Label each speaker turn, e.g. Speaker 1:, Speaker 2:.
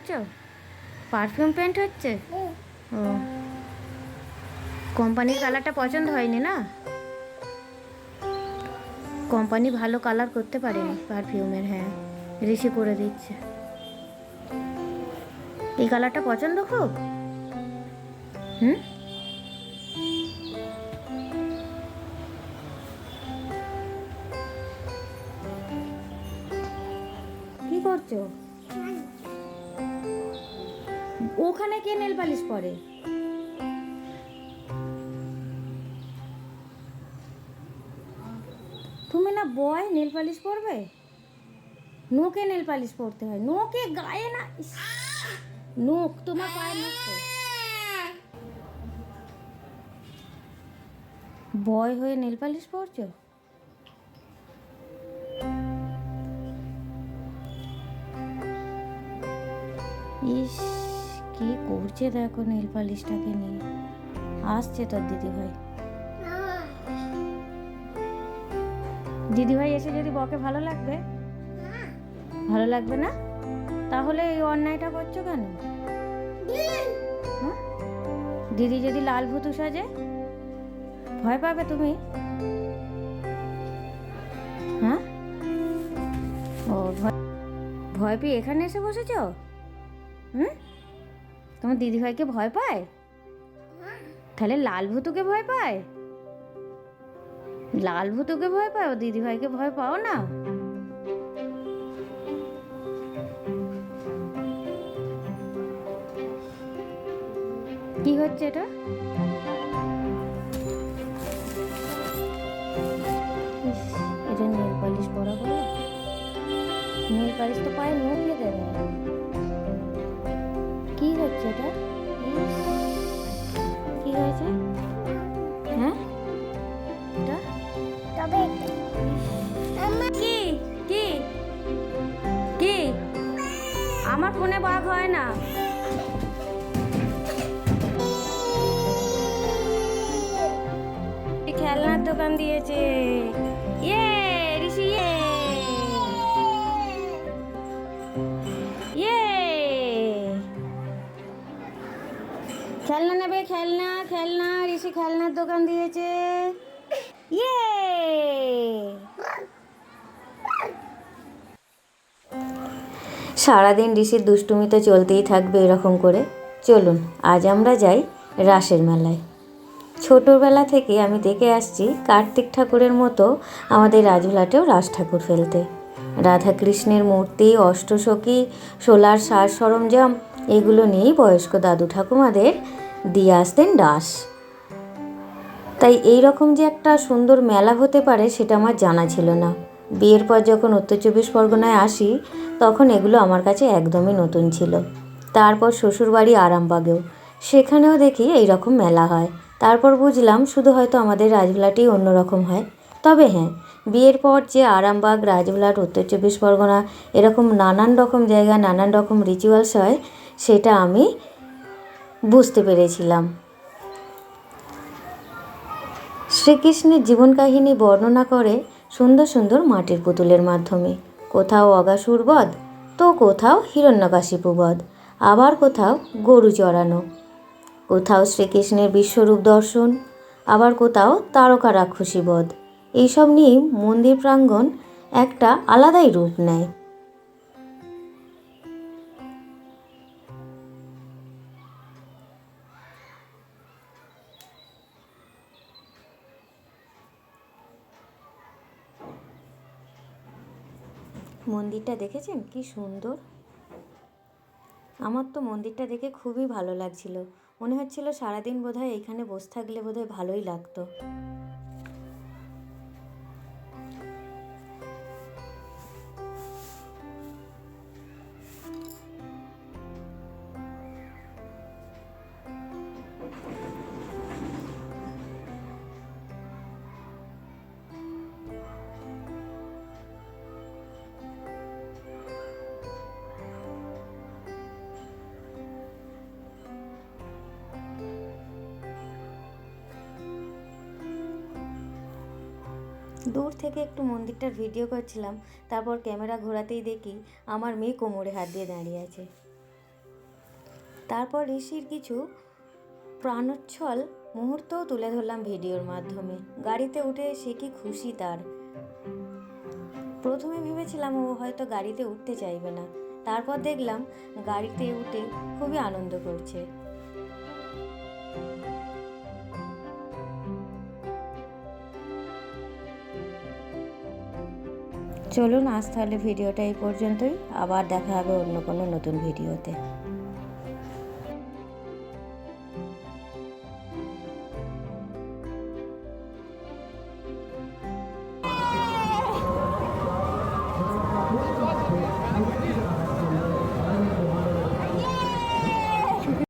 Speaker 1: করছ perfume paint হচ্ছে? ও। কোম্পানির কালারটা পছন্দ হয়নি না? কোম্পানি ভালো কালার করতে পারেনি পারফিউমের হ্যাঁ। ঋষি করে দিচ্ছে। এই কালারটা পছন্দ খুব? হুম? কি করছ? ওখানে কে নেল পালিশ পরে? তুমি না বয়, নেল পালিশ পরবে? নোকে নেল পালিশ পরতে হয়। নোকে গায়ে না নোক, তোমার পায়ে নোক বয় হয়ে নেল পালিশ পরছো? করছে দেখো নেল পালিশটাকে নিয়ে। আসছে তোর দিদি ভাই দিদি ভাই এসে যদি বকে ভালো লাগবে? ভালো লাগবে না? তাহলে এই অন্যায়টা করছ কেন? হ্যাঁ? দিদি যদি লাল ভুতু সাজে, ভয় পাবে তুমি? হ্যাঁ? ও, ভয় ভয় পেয়ে এখানে এসে বসেছ? হুম? তোমার দিদিভাইকে ভয় পায়? তাহলে লাল ভুতুকে ভয় পায়? লাল ভুতুকে ভয় পাও দিদিভাইকে ভয় পাও না? কি হচ্ছে এটা? এটা নেল পালিশ পরা বলে নেল পালিশ তো পায়ে মুখে দেবে। কি আমার ফোনে বাঘ হয় না। খেলনার দোকান দিয়েছে। ইয়ে ঋষি ইয়ে। ইয়ে। খেলনা নেবে, খেলনা খেলনা, ঋষি খেলনার দোকান দিয়েছে। ইয়ে। সারাদিন ঋষির দুষ্টুমি তো চলতেই থাকবে এরকম করে। চলুন, আজ আমরা যাই রাসের মেলায়। ছোটোবেলা থেকে আমি দেখে আসছি কার্তিক ঠাকুরের মতো আমাদের রাজুলাটেও রাস ঠাকুর ফেলতে। রাধাকৃষ্ণের মূর্তি, অষ্টসখী, সোলার সাজ সরঞ্জাম, এগুলো নিয়েই বয়স্ক দাদু ঠাকুমাদের দিয়ে আসতেন রাস। তাই এই রকম যে একটা সুন্দর মেলা হতে পারে সেটা আমার জানা ছিল না। বিয়ের পর যখন উত্তর চব্বিশ পরগনায় আসি, তখন এগুলো আমার কাছে একদমই নতুন ছিল। তারপর শ্বশুরবাড়ি আরামবাগেও। সেখানেও দেখি এই রকম মেলা হয়। তারপর বুঝলাম শুধু হয়তো আমাদের রাজবিলাটেই অন্যরকম হয়। তবে হ্যাঁ বিয়ের পর যে আরামবাগ রাজবিলাট উত্তর চব্বিশ পরগনা এরকম নানান রকম জায়গায় নানান রকম রিচুয়ালস হয়, সেটা আমি বুঝতে পেরেছিলাম। শ্রীকৃষ্ণের জীবন কাহিনী বর্ণনা করে সুন্দর সুন্দর মাটির পুতুলের মাধ্যমে। কোথাও অগাসুর বধ, তো কোথাও হিরণ্যকাশিপু বধ আবার কোথাও গরু চড়ানো। কোথাও শ্রীকৃষ্ণের বিশ্বরূপ দর্শন, আবার কোথাও তারকা রাক্ষসী বধ। এইসব নিয়ে মন্দির প্রাঙ্গণ একটা আলাদাই রূপ নেয়। মন্দিরটা দেখেছেন? কি সুন্দর। আমার তো মন্দিরটা দেখে খুবই ভালো লাগছিল। মনে হচ্ছিল সারাদিন বোধহয় এখানে বসে থাকলে বোধহয় ভালোই লাগতো। দূর থেকে একটু মন্দিরটার ভিডিও করছিলাম, তারপর ক্যামেরা ঘোরাতেই দেখি আমার মেয়ে কোমরে হাত দিয়ে দাঁড়িয়ে আছে। তারপর ঋষির কিছু প্রাণোচ্ছল মুহূর্তও তুলে ধরলাম ভিডিওর মাধ্যমে। গাড়িতে উঠে সে কি খুশি তার? প্রথমে ভেবেছিলাম ও হয়তো গাড়িতে উঠতে চাইবে না। তারপর দেখলাম গাড়িতে উঠে খুবই আনন্দ করছে। চলুন আজ তাহলে ভিডিওটা এই পর্যন্তই। আবার দেখা হবে অন্য কোনো নতুন ভিডিওতে।